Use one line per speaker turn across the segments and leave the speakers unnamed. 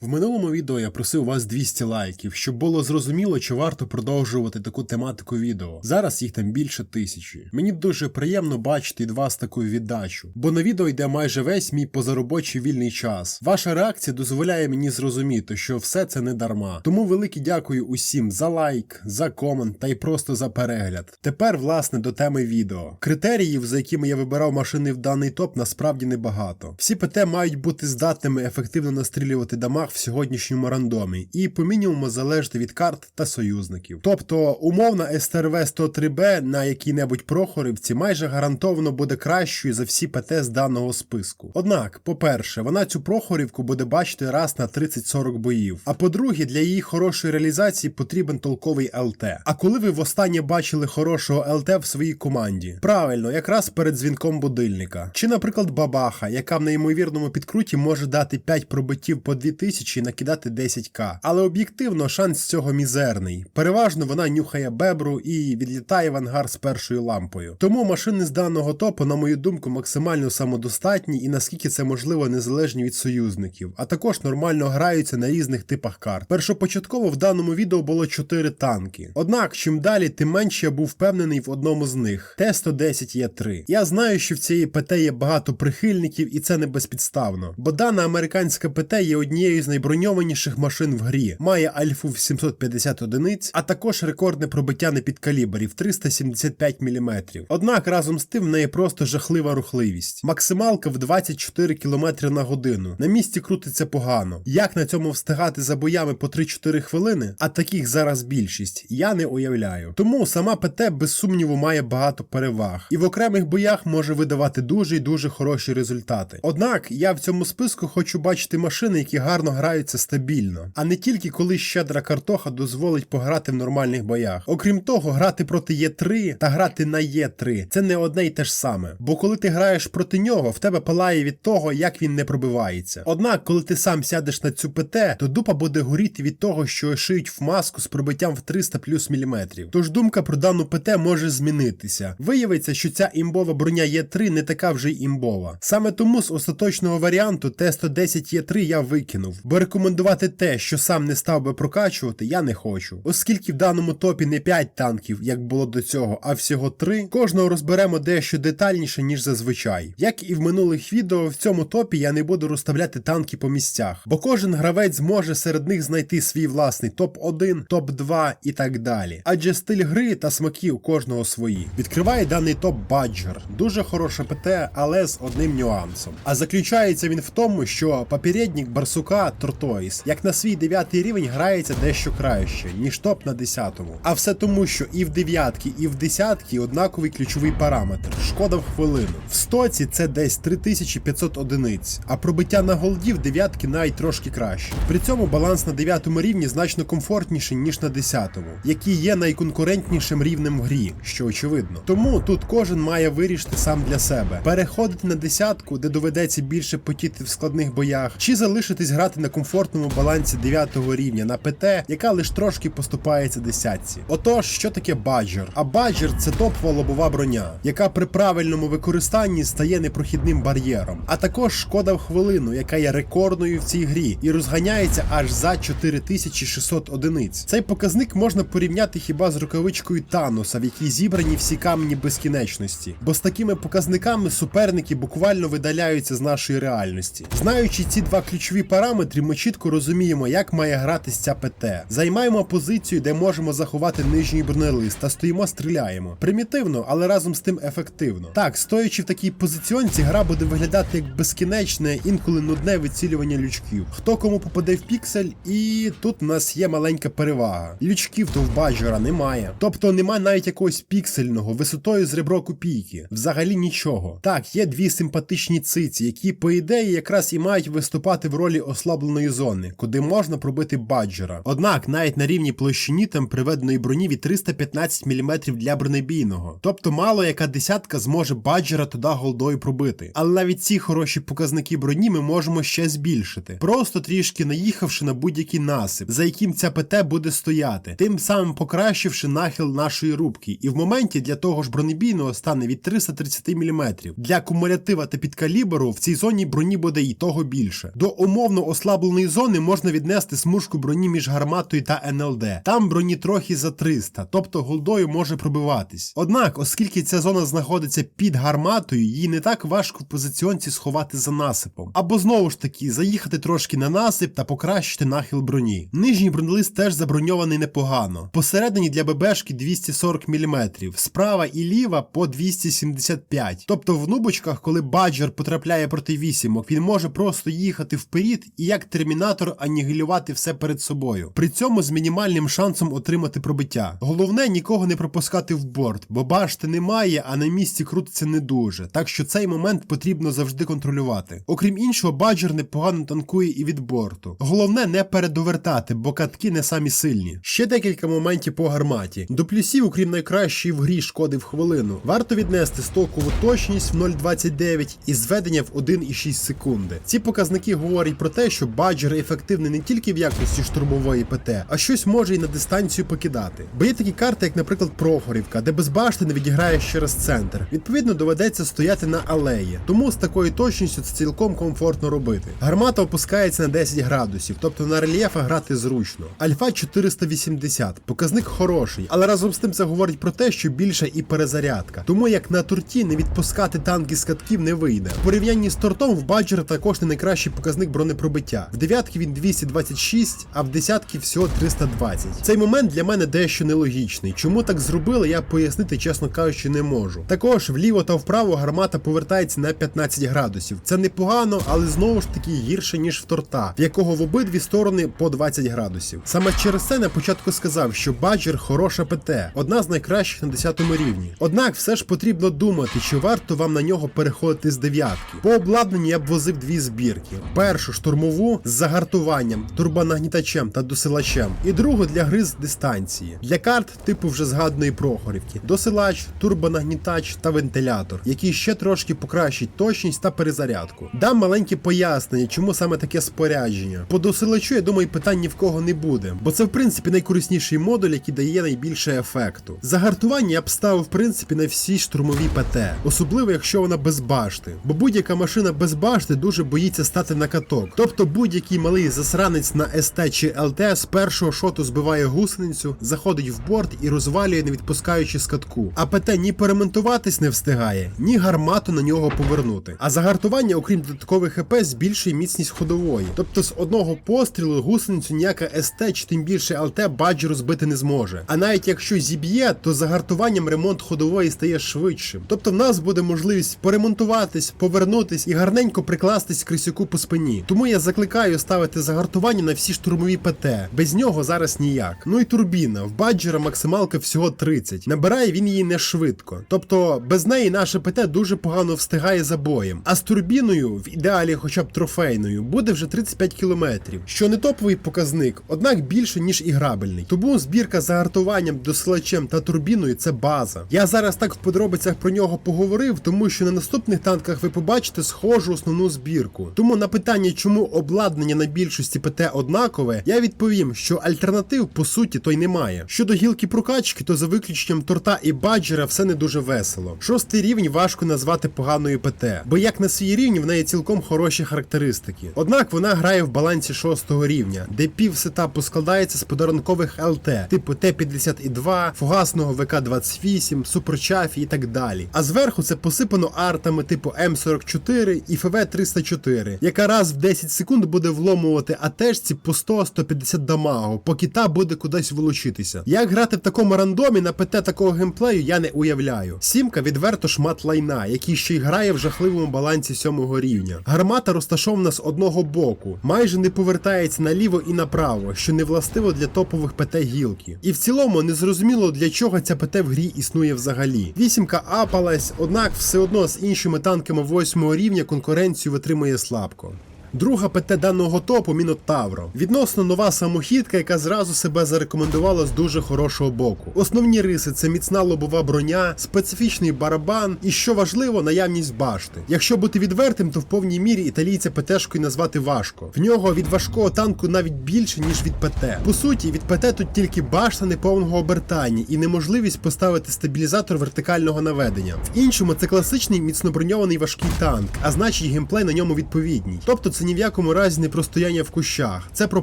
В минулому відео я просив вас 200 лайків, щоб було зрозуміло, чи варто продовжувати таку тематику відео. Зараз їх там більше тисячі. Мені дуже приємно бачити від вас таку віддачу, бо на відео йде майже весь мій позаробочий вільний час. Ваша реакція дозволяє мені зрозуміти, що все це не дарма. Тому велике дякую усім за лайк, за комент та й просто за перегляд. Тепер, власне, до теми відео. Критеріїв, за якими я вибирав машини в даний топ, насправді небагато. Всі ПТ мають бути здатними ефективно настрілювати дамаг в сьогоднішньому рандомі, і по мінімуму залежати від карт та союзників. Тобто умовна СТРВ 103Б на якій-небудь прохорівці майже гарантовано буде кращою за всі ПТ з даного списку. Однак, по-перше, вона цю прохорівку буде бачити раз на 30-40 боїв. А по-друге, для її хорошої реалізації потрібен толковий ЛТ. А коли ви востаннє бачили хорошого ЛТ в своїй команді? Правильно, якраз перед дзвінком будильника. Чи, наприклад, бабаха, яка в неймовірному підкруті може дати 5 пробиттів по 2000 і накидати 10к. Але об'єктивно шанс цього мізерний. Переважно вона нюхає бебру і відлітає в ангар з першою лампою. Тому машини з даного топу, на мою думку, максимально самодостатні і наскільки це можливо незалежні від союзників, а також нормально граються на різних типах карт. Першопочатково в даному відео було 4 танки. Однак, чим далі, тим менше я був впевнений в одному з них Т-110 Є3. Я знаю, що в цієї ПТ є багато прихильників, і це не безпідставно, бо дана американська ПТ є однією з найброньованіших машин в грі, має альфу в 750 одиниць, а також рекордне пробиття на підкалібрів 375 мм. Однак разом з тим в неї просто жахлива рухливість. Максималка в 24 км на годину. На місці крутиться погано. Як на цьому встигати за боями по 3-4 хвилини, а таких зараз більшість, я не уявляю. Тому сама ПТ без сумніву має багато переваг, і в окремих боях може видавати дуже і дуже хороші результати. Однак я в цьому списку хочу бачити машини, які гарно граються стабільно, а не тільки коли щедра картоха дозволить пограти в нормальних боях. Окрім того, грати проти Є3 та грати на Є3 це не одне й те ж саме. Бо коли ти граєш проти нього, в тебе палає від того, як він не пробивається. Однак, коли ти сам сядеш на цю ПТ, то дупа буде горіти від того, що шиють в маску з пробиттям в 300 плюс міліметрів. Тож думка про дану ПТ може змінитися. Виявиться, що ця імбова броня Є3 не така вже й імбова. Саме тому з остаточного варіанту Т-110 Є3 я викинув, бо рекомендувати те, що сам не став би прокачувати, я не хочу. Оскільки в даному топі не 5 танків, як було до цього, а всього 3, кожного розберемо дещо детальніше, ніж зазвичай. Як і в минулих відео, в цьому топі я не буду розставляти танки по місцях, бо кожен гравець зможе серед них знайти свій власний топ-1, топ-2 і так далі. Адже стиль гри та смаки у кожного свої. Відкриває даний топ Баджер. Дуже хороша ПТ, але з одним нюансом. А заключається він в тому, що попередник Барсука Тортойс, як на свій 9 рівень, грається дещо краще, ніж топ на 10-му. А все тому, що і в дев'ятки, і в десятки однаковий ключовий параметр шкода в хвилину. В стоці це десь 3500 одиниць, а пробиття на голді в дев'ятки навіть трошки краще. При цьому баланс на 9 рівні значно комфортніший, ніж на 10-му, який є найконкурентнішим рівнем в грі, що очевидно. Тому тут кожен має вирішити сам для себе: переходити на десятку, де доведеться більше потіти в складних боях, чи залишитись грати на комфортному балансі 9 рівня на ПТ, яка лише трошки поступається десятці. Отож, що таке баджер? А баджер це топова лобова броня, яка при правильному використанні стає непрохідним бар'єром, а також шкода в хвилину, яка є рекордною в цій грі, і розганяється аж за 4600 одиниць. Цей показник можна порівняти хіба з рукавичкою Тануса, в якій зібрані всі камені безкінечності. Бо з такими показниками суперники буквально видаляються з нашої реальності. Знаючи ці два ключові параметри, ми чітко розуміємо, як має гратись ця ПТ. Займаємо позицію, де можемо заховати нижній бронелист та стоїмо, стріляємо. Примітивно, але разом з тим ефективно. Так, стоячи в такій позиціонці, гра буде виглядати як безкінечне, інколи нудне вицілювання лючків. Хто кому попаде в піксель, і тут у нас є маленька перевага. Лючків то в баджера немає. Тобто немає навіть якогось піксельного висотою з ребро копійки. Взагалі нічого. Так, є дві симпатичні циці, які, по ідеї, якраз і мають виступати в ролі ослабленої зони, куди можна пробити баджера. Однак, навіть на рівні площині там приведеної броні від 315 мм для бронебійного. Тобто мало яка десятка зможе баджера туди голдою пробити. Але навіть ці хороші показники броні ми можемо ще збільшити, просто трішки наїхавши на будь-який насип, за яким ця ПТ буде стояти, тим самим покращивши нахил нашої рубки. І в моменті для того ж бронебійного стане від 330 мм. Для кумулятива та підкаліберу в цій зоні броні буде і того більше. До умовно ослабленого ослабленої зони можна віднести смужку броні між гарматою та НЛД. Там броні трохи за 300, тобто голдою може пробиватись. Однак, оскільки ця зона знаходиться під гарматою, її не так важко в позиціонці сховати за насипом. Або знову ж таки заїхати трошки на насип та покращити нахил броні. Нижній бронелист теж заброньований непогано. Посередині для ББшки 240 мм, справа і ліва по 275. Тобто в нубочках, коли баджер потрапляє проти вісімок, він може просто їхати вперед і як термінатор анігілювати все перед собою. При цьому з мінімальним шансом отримати пробиття. Головне нікого не пропускати в борт, бо башти немає, а на місці крутиться не дуже. Так що цей момент потрібно завжди контролювати. Окрім іншого, баджер непогано танкує і від борту. Головне не передовертати, бо катки не самі сильні. Ще декілька моментів по гарматі. До плюсів, окрім найкращої в грі шкоди в хвилину, варто віднести стокову точність в 0,29 і зведення в 1,6 секунди. Ці показники говорять про те, що баджер ефективний не тільки в якості штурмової ПТ, а щось може і на дистанцію покидати. Бо є такі карти, як, наприклад, Прохорівка, де без башти не відіграє через центр. Відповідно, доведеться стояти на алеї. Тому з такою точністю це цілком комфортно робити. Гармата опускається на 10 градусів, тобто на рельєфах грати зручно. Альфа 480, показник хороший, але разом з тим це говорить про те, що більша і перезарядка. Тому як на турті не відпускати танки з катків не вийде. В порівнянні з тортом в баджера також не найкращий показник бронепробиття. В дев'ятки він 226, а в десятки всього 320. Цей момент для мене дещо нелогічний. Чому так зробили, я пояснити, чесно кажучи, не можу. Також вліво та вправо гармата повертається на 15 градусів. Це непогано, але знову ж таки гірше, ніж в торта, в якого в обидві сторони по 20 градусів. Саме через це на початку сказав, що баджер хороша ПТ, одна з найкращих на 10 рівні. Однак все ж потрібно думати, чи варто вам на нього переходити з дев'ятки. По обладнанню я б возив дві збірки: першу штурмову з загартуванням, турбонагнітачем та досилачем, і другу для гри з дистанції. Для карт типу вже згаданої Прохорівки, досилач, турбонагнітач та вентилятор, які ще трошки покращать точність та перезарядку. Дам маленьке пояснення, чому саме таке спорядження. По досилачу, я думаю, питань ні в кого не буде, бо це в принципі найкорисніший модуль, який дає найбільше ефекту. Загартування я б ставив в принципі на всі штурмові ПТ, особливо якщо вона без башти. Бо будь-яка машина без башти дуже боїться стати на каток. Тобто будь-який малий засранець на СТ чи ЛТ з першого шоту збиває гусеницю, заходить в борт і розвалює, не відпускаючи з катку. А ПТ ні перемонтуватись не встигає, ні гармату на нього повернути. А загартування, окрім додаткових ХП, збільшує міцність ходової. Тобто з одного пострілу гусеницю ніяка СТ чи тим більше ЛТ баджеру збити не зможе. А навіть якщо зіб'є, то загартуванням ремонт ходової стає швидшим. Тобто в нас буде можливість поремонтуватись, повернутись і гарненько прикластись крисюку по спині. Тому я закликаю ставити загартування на всі штурмові ПТ. Без нього зараз ніяк. Ну і турбіна. В баджера максималка всього 30. Набирає він її не швидко. Тобто без неї наше ПТ дуже погано встигає за боєм. А з турбіною, в ідеалі хоча б трофейною, буде вже 35 кілометрів, що не топовий показник, однак більше ніж і грабельний. Тому збірка за гартуванням, досилачем та турбіною це база. Я зараз так в подробицях про нього поговорив, тому що на наступних танках ви побачите схожу основну збірку. Тому на питання, чому обладнання на більшості ПТ однакове, я відповім, що альтернатив по суті то й немає. Щодо гілки прокачки, то за виключенням торта і баджера все не дуже весело. Шостий рівень важко назвати поганою ПТ, бо як на свій рівні в неї цілком хороші характеристики. Однак вона грає в балансі шостого рівня, де пів сетапу складається з подарункових ЛТ, типу Т-52, фугасного ВК-28, Суперчафі і так далі. А зверху це посипано артами типу М44 і ФВ-304, яка раз в 10 секунд буде вломувати АТшці по 100-150 дамагу, поки та буде кудись вилучитися. Як грати в такому рандомі на ПТ такого геймплею, я не уявляю. Сімка відверто шмат лайна, який ще й грає в жахливому балансі сьомого рівня. Гармата розташована з одного боку, майже не повертається наліво і направо, що не властиво для топових ПТ гілки. І в цілому не зрозуміло для чого ця ПТ в грі існує взагалі. Вісімка апалась, однак все одно з іншими танками восьмого рівня конкуренцію витримує слабко. Друга ПТ даного топу Мінотавро. Відносно нова самохідка, яка зразу себе зарекомендувала з дуже хорошого боку. Основні риси це міцна лобова броня, специфічний барабан і, що важливо, наявність башти. Якщо бути відвертим, то в повній мірі італійця ПТшкою назвати важко. В нього від важкого танку навіть більше, ніж від ПТ. По суті, від ПТ тут тільки башта неповного обертання і неможливість поставити стабілізатор вертикального наведення. В іншому це класичний міцноброньований важкий танк, а значить геймплей на ньому відповідній. Тобто це ні в якому разі не про стояння в кущах. Це про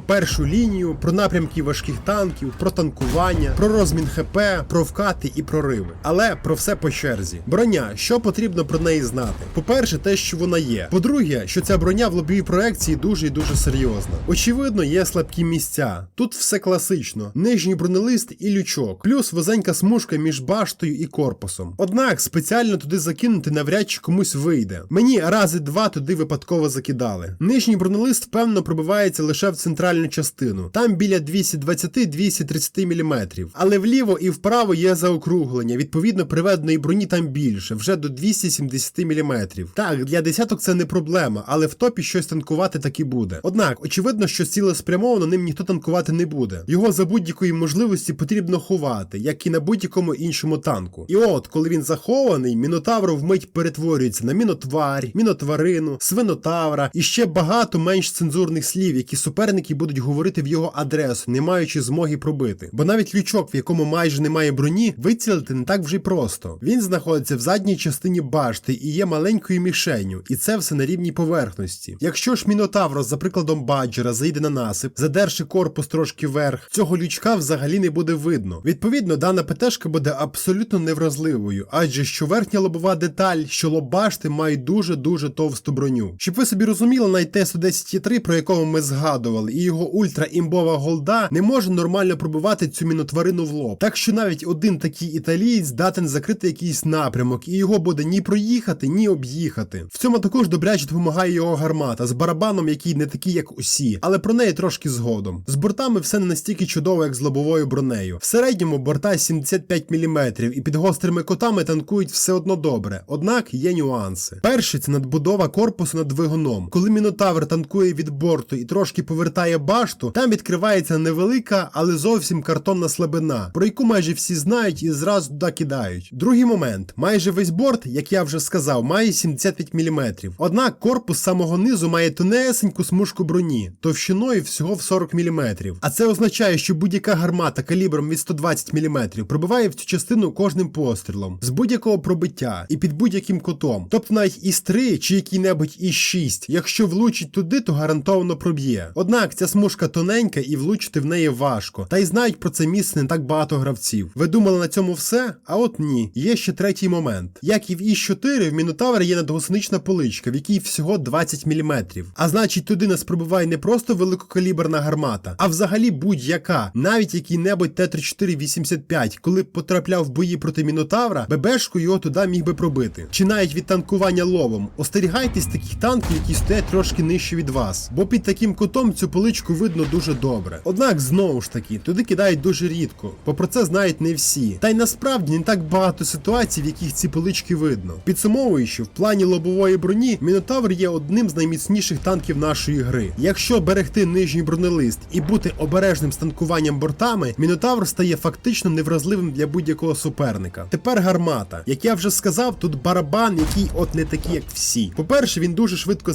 першу лінію, про напрямки важких танків, про танкування, про розмін ХП, про вкати і прориви. Але про все по черзі. Броня, що потрібно про неї знати? По-перше, те, що вона є. По-друге, що ця броня в лобовій проекції дуже і дуже серйозна. Очевидно, є слабкі місця. Тут все класично: нижній бронелист і лючок, плюс вузенька смужка між баштою і корпусом. Однак спеціально туди закинути навряд чи комусь вийде. Мені рази два туди випадково закидали. Нижній бронелист певно пробивається лише в центральну частину, там біля 220-230 мм. Але вліво і вправо є заокруглення. Відповідно, приведеної броні там більше, вже до 270 мм. Так, для десяток це не проблема, але в топі щось танкувати таки буде. Однак, очевидно, що цілеспрямовано ним ніхто танкувати не буде. Його за будь-якої можливості потрібно ховати, як і на будь-якому іншому танку. І от, коли він захований, мінотавр вмить перетворюється на мінотварь, мінотварину, свинотавра і ще багато менш цензурних слів, які суперники будуть говорити в його адресу, не маючи змоги пробити. Бо навіть лючок, в якому майже немає броні, вицілити не так вже й просто. Він знаходиться в задній частині башти і є маленькою мішенью, і це все на рівній поверхності. Якщо ж мінотавр, за прикладом баджера, зайде на насип, задерши корпус трошки вверх, цього лючка взагалі не буде видно. Відповідно, дана ПТшка буде абсолютно невразливою, адже що верхня лобова деталь, що лоб башти мають дуже-дуже товсту броню. Щоб ви собі розуміли, навіть Т-110 про якого ми згадували, і його ультра-імбова голда не може нормально пробивати цю мінотварину в лоб. Так що навіть один такий італієць здатен закрити якийсь напрямок, і його буде ні проїхати, ні об'їхати. В цьому також добряче допомагає його гармата з барабаном, який не такий, як усі, але про неї трошки згодом. З бортами все не настільки чудово, як з лобовою бронею. В середньому борта 75 мм і під гострими котами танкують все одно добре. Однак є нюанси. Перший це надбудова корпусу над двигуном. Коли мінотавр танкує від борту і трошки повертає башту, там відкривається невелика, але зовсім картонна слабина, про яку майже всі знають і зразу туди кидають. Другий момент: майже весь борт, як я вже сказав, має 75 мм. Однак корпус самого низу має тонесеньку смужку броні, товщиною всього в 40 мм. А це означає, що будь-яка гармата калібром від 120 мм пробиває в цю частину кожним пострілом з будь-якого пробиття і під будь-яким кутом. Тобто навіть із 3 чи який-небудь із 6, якщо влучить туди, то гарантовано проб'є. Однак ця смужка тоненька і влучити в неї важко. Та й знають про це місце не так багато гравців. Ви думали на цьому все? А от ні. Є ще третій момент. Як і в Іс-4, в Мінотавра є надгусенична поличка, в якій всього 20 мм. А значить, туди нас пробиває не просто великокаліберна гармата, а взагалі будь-яка, навіть який-небудь Т-34-85, коли б потрапляв в бої проти Мінотавра, ББшку його туди міг би пробити. Чи навіть від танкування ловом. Остерігайтесь таких танків, які стоять трошки нижче від вас, бо під таким кутом цю поличку видно дуже добре. Однак, знову ж таки, туди кидають дуже рідко, бо про це знають не всі. Та й насправді не так багато ситуацій, в яких ці полички видно. Підсумовуючи, в плані лобової броні, Мінотавр є одним з найміцніших танків нашої гри. Якщо берегти нижній бронелист і бути обережним з танкуванням бортами, Мінотавр стає фактично невразливим для будь-якого суперника. Тепер гармата. Як я вже сказав, тут барабан, який от не такий, як всі. По-перше, він дуже швидко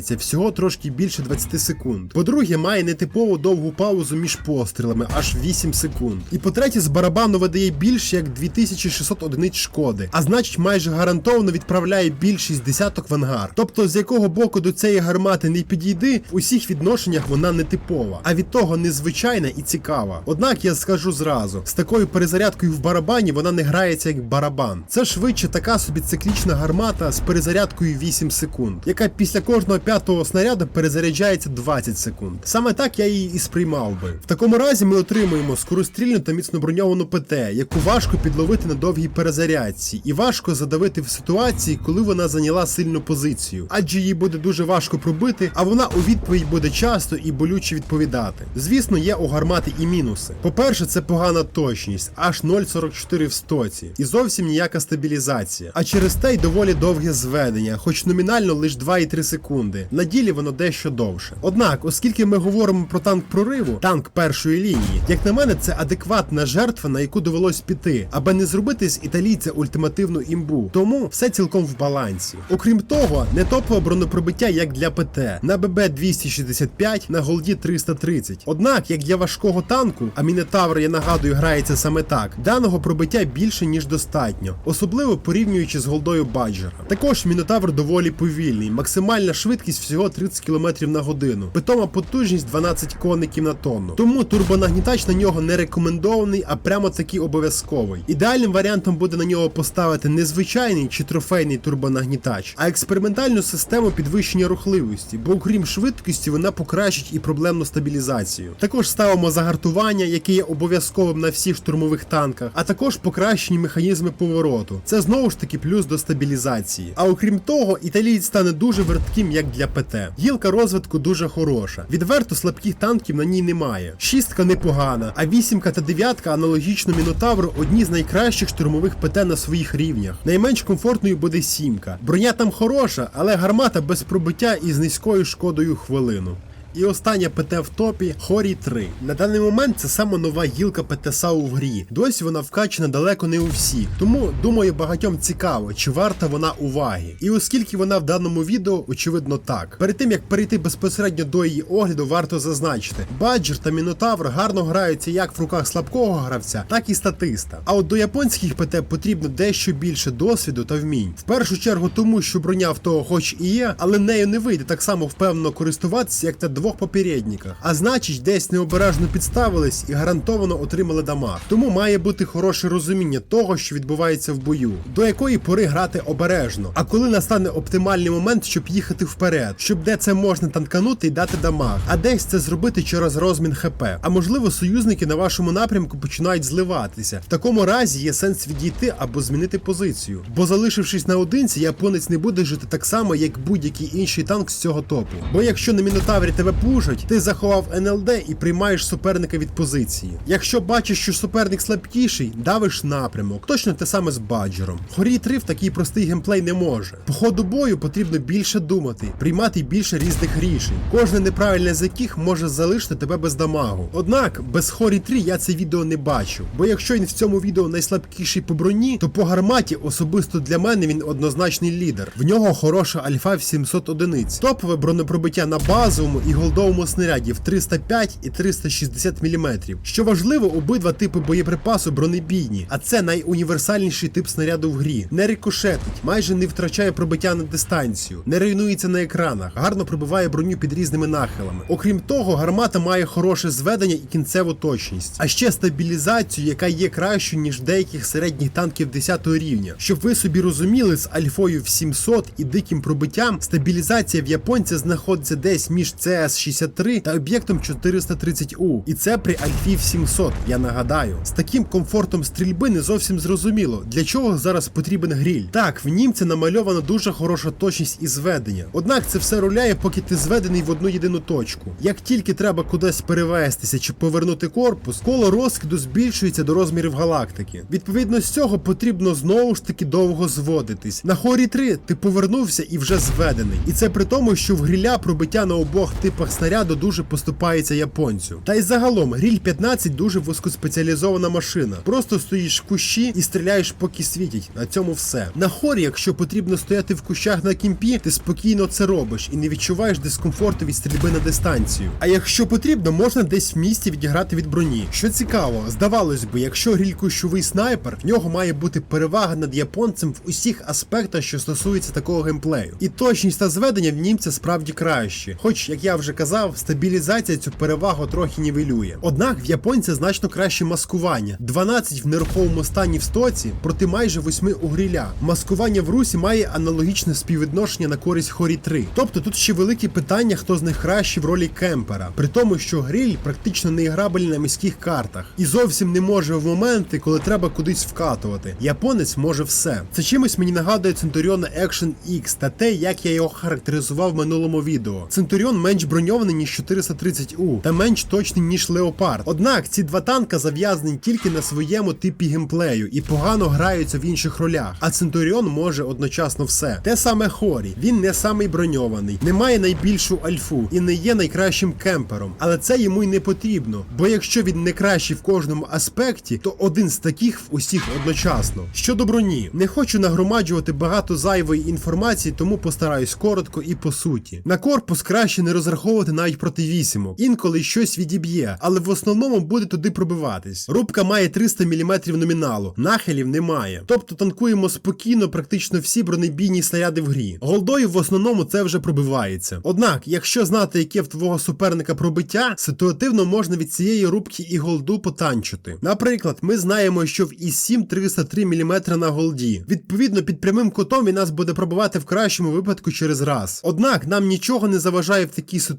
заряджається, всього трошки більше 20 секунд. По-друге, має нетипово довгу паузу між пострілами, аж 8 секунд. І по-третє, з барабану видає більше як 2600 одиниць шкоди, а значить майже гарантовано відправляє більшість десяток в ангар. Тобто, з якого боку до цієї гармати не підійди, в усіх відношеннях вона не типова, а від того незвичайна і цікава. Однак я скажу зразу: з такою перезарядкою в барабані вона не грається як барабан. Це швидше така собі циклічна гармата з перезарядкою 8 секунд, яка після кожного п'ятого снаряду перезаряджається 20 секунд. Саме так я її і сприймав би. В такому разі ми отримуємо скорострільну та міцно броньовану ПТ, яку важко підловити на довгій перезарядці, і важко задавити в ситуації, коли вона зайняла сильну позицію, адже її буде дуже важко пробити, а вона у відповідь буде часто і болюче відповідати. Звісно, є у гармати і мінуси. По-перше, це погана точність, аж 0,44 в стоці, і зовсім ніяка стабілізація. А через те й доволі довге зведення, хоч номінально лише 2,3 секунди. На ділі воно дещо довше. Однак, оскільки ми говоримо про танк прориву, танк першої лінії, як на мене, це адекватна жертва, на яку довелось піти, аби не зробити з італійця ультимативну імбу. Тому все цілком в балансі. Окрім того, не топове бронепробиття як для ПТ. На ББ 265, на голді 330. Однак, як для важкого танку, а Мінотавр, я нагадую, грається саме так, даного пробиття більше ніж достатньо, особливо порівнюючи з голдою Баджера. Також Мінотавр доволі повільний, максимальна швидкість швидкість всього 30 км на годину. Питома потужність 12 коників на тонну. Тому турбонагнітач на нього не рекомендований, а прямо таки обов'язковий. Ідеальним варіантом буде на нього поставити не звичайний чи трофейний турбонагнітач, а експериментальну систему підвищення рухливості, бо окрім швидкості вона покращить і проблемну стабілізацію. Також ставимо загартування, яке є обов'язковим на всіх штурмових танках, а також покращені механізми повороту. Це знову ж таки плюс до стабілізації. А окрім того, італієць стане дуже вертким, як для ПТ. Гілка розвитку дуже хороша. Відверто слабких танків на ній немає. Шістка непогана, а вісімка та дев'ятка аналогічно Мінотавру одні з найкращих штурмових ПТ на своїх рівнях. Найменш комфортною буде сімка. Броня там хороша, але гармата без пробиття і з низькою шкодою хвилину. І остання ПТ в топі Хорі 3. На даний момент це саме нова гілка ПТ САУ в грі. Досі вона вкачена далеко не у всіх. Тому думаю, багатьом цікаво, чи варта вона уваги. І оскільки вона в даному відео, очевидно так. Перед тим як перейти безпосередньо до її огляду, варто зазначити, Баджер та Мінотавр гарно граються як в руках слабкого гравця, так і статиста. А от до японських ПТ потрібно дещо більше досвіду та вмінь. В першу чергу тому, що броня в того хоч і є, але нею не вийде так само впевнено користуватися, як та двох попередниках. А значить, десь необережно підставились і гарантовано отримали дамаг. Тому має бути хороше розуміння того, що відбувається в бою, до якої пори грати обережно. А коли настане оптимальний момент, щоб їхати вперед, щоб де це можна танканути і дати дамаг, а десь це зробити через розмін ХП. А можливо, союзники на вашому напрямку починають зливатися. В такому разі є сенс відійти або змінити позицію. Бо залишившись наодинці, японець не буде жити так само, як будь-який інший танк з цього топу. Бо якщо на мінотаврі тебе пушать, ти заховав НЛД і приймаєш суперника від позиції. Якщо бачиш, що суперник слабкіший, давиш напрямок. Точно те саме з баджером. Хорі 3 в такий простий геймплей не може. По ходу бою потрібно більше думати, приймати більше різних рішень. Кожне неправильне з яких може залишити тебе без дамагу. Однак без Хорі 3 я це відео не бачу. Бо якщо він в цьому відео найслабкіший по броні, то по гарматі особисто для мене він однозначний лідер. В нього хороша альфа в 700 одиниць. Топове бронепробиття на базовому і голдовому снаряді 305 і 360 мм. Що важливо, обидва типи боєприпасу бронебійні, а це найуніверсальніший тип снаряду в грі. Не рикошетить, майже не втрачає пробиття на дистанцію, не руйнується на екранах, гарно пробиває броню під різними нахилами. Окрім того, гармата має хороше зведення і кінцеву точність, а ще стабілізацію, яка є кращою, ніж деяких середніх танків 10 рівня. Щоб ви собі розуміли, з альфою в 700 і диким пробиттям стабілізація в японця знаходиться десь між CS-63 та об'єктом 430U. І це при альфі в 700, я нагадаю. З таким комфортом стрільби не зовсім зрозуміло, для чого зараз потрібен гріль. Так, в німця намальована дуже хороша точність і зведення. Однак це все руляє, поки ти зведений в одну єдину точку. Як тільки треба кудись перевестися чи повернути корпус, коло розкиду збільшується до розмірів галактики. Відповідно з цього потрібно знову ж таки довго зводитись. На хорі 3 ти повернувся і вже зведений. І це при тому, що в гріля пробиття на обох типах снаряду дуже поступається японцю. Та й загалом гріль 15 дуже вузькоспеціалізована машина. Просто стоїш в кущі і стріляєш, поки світять. На цьому все. На хорі, якщо потрібно стояти в кущах на кімпі, ти спокійно це робиш і не відчуваєш дискомфорту від стрільби на дистанцію. А якщо потрібно, можна десь в місті відіграти від броні. Що цікаво, здавалось би, якщо гріль кущовий снайпер, в нього має бути перевага над японцем в усіх аспектах, що стосується такого геймплею. І точність та зведення в німця справді краще. Хоч, як я вже казав, стабілізація цю перевагу трохи нівелює. Однак в японця значно краще маскування: 12 в нерухомому стані в стоці проти майже 8 у гріля. Маскування в русі має аналогічне співвідношення на користь хорі 3. Тобто тут ще великі питання, хто з них краще в ролі кемпера, при тому, що гріль практично не іграбельний на міських картах і зовсім не може в моменти, коли треба кудись вкатувати. Японець може все. Це чимось мені нагадує Центуріона Action X та те, як я його характеризував в минулому відео. Центуріон менш броньований ніж 430U та менш точний ніж Леопард. Однак ці два танка зав'язані тільки на своєму типі геймплею і погано граються в інших ролях. А Центуріон може одночасно все. Те саме Хорі. Він не самий броньований, не має найбільшу альфу і не є найкращим кемпером. Але це йому й не потрібно. Бо якщо він не кращий в кожному аспекті, то один з таких в усіх одночасно. Щодо броні, не хочу нагромаджувати багато зайвої інформації, тому постараюсь коротко і по суті. На корпус краще не розраховувати розраховувати навіть проти вісімок. Інколи щось відіб'є, але в основному буде туди пробиватись. Рубка має 300 мм номіналу, нахилів немає. Тобто танкуємо спокійно практично всі бронебійні снаряди в грі. Голдою в основному це вже пробивається. Однак, якщо знати, яке в твого суперника пробиття, ситуативно можна від цієї рубки і голду потанчити. Наприклад, ми знаємо, що в ІС-7 303 мм на голді. Відповідно, під прямим кутом він нас буде пробивати в кращому випадку через раз. Однак нам нічого не заважає в такій ситуації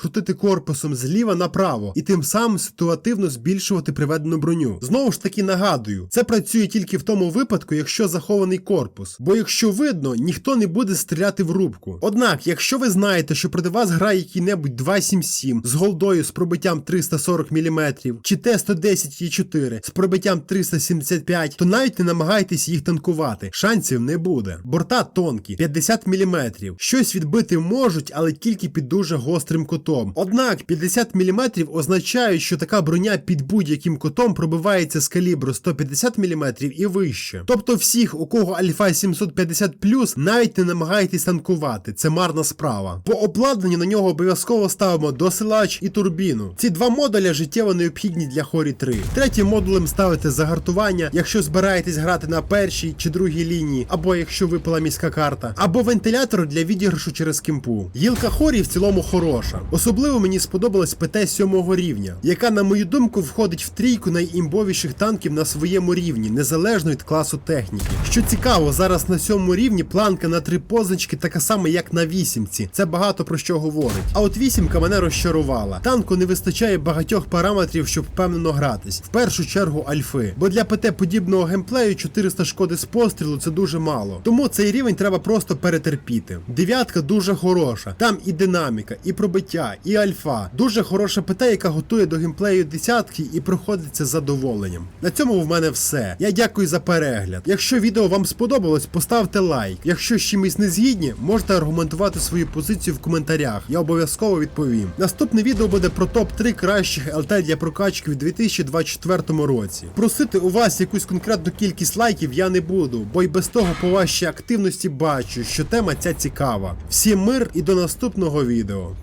крутити корпусом зліва направо і тим самим ситуативно збільшувати приведену броню. Знову ж таки нагадую, це працює тільки в тому випадку, якщо захований корпус. Бо якщо видно, ніхто не буде стріляти в рубку. Однак, якщо ви знаєте, що проти вас грає який-небудь 277 з голдою з пробиттям 340 мм, чи Т-110 Е4 з пробиттям 375, то навіть не намагайтесь їх танкувати. Шансів не буде. Борта тонкі, 50 мм. Щось відбити можуть, але тільки під дуже гострим кутом. Однак 50 мм означають, що така броня під будь-яким кутом пробивається з калібру 150 мм і вище. Тобто всіх, у кого альфа 750 навіть не намагайтесь танкувати. Це марна справа. По обладнанню на нього обов'язково ставимо досилач і турбіну. Ці два модуля життєво необхідні для хорі 3. Третім модулем ставите загартування, якщо збираєтесь грати на першій чи другій лінії, або якщо випала міська карта, або вентилятор для відіграшу через кімпу. Гілка хорі в цілому хороша. Особливо мені сподобалась ПТ 7 рівня, яка, на мою думку, входить в трійку найімбовіших танків на своєму рівні, незалежно від класу техніки. Що цікаво, зараз на сьомому рівні планка на три позначки така сама, як на вісімці. Це багато про що говорить. А от вісімка мене розчарувала. Танку не вистачає багатьох параметрів, щоб впевнено гратись. В першу чергу альфи. Бо для ПТ подібного геймплею 400 шкоди з пострілу це дуже мало. Тому цей рівень треба просто перетерпіти. Дев'ятка дуже хороша. Там і динаміка, і пробиття, і альфа. Дуже хороша ПТ, яка готує до геймплею десятки і проходиться з задоволенням. На цьому в мене все. Я дякую за перегляд. Якщо відео вам сподобалось, поставте лайк. Якщо з чимось не згідні, можете аргументувати свою позицію в коментарях. Я обов'язково відповім. Наступне відео буде про топ-3 кращих ЛТ для прокачки в 2024 році. Просити у вас якусь конкретну кількість лайків я не буду, бо й без того по вашій активності бачу, що тема ця цікава. Всім мир і до наступного відео.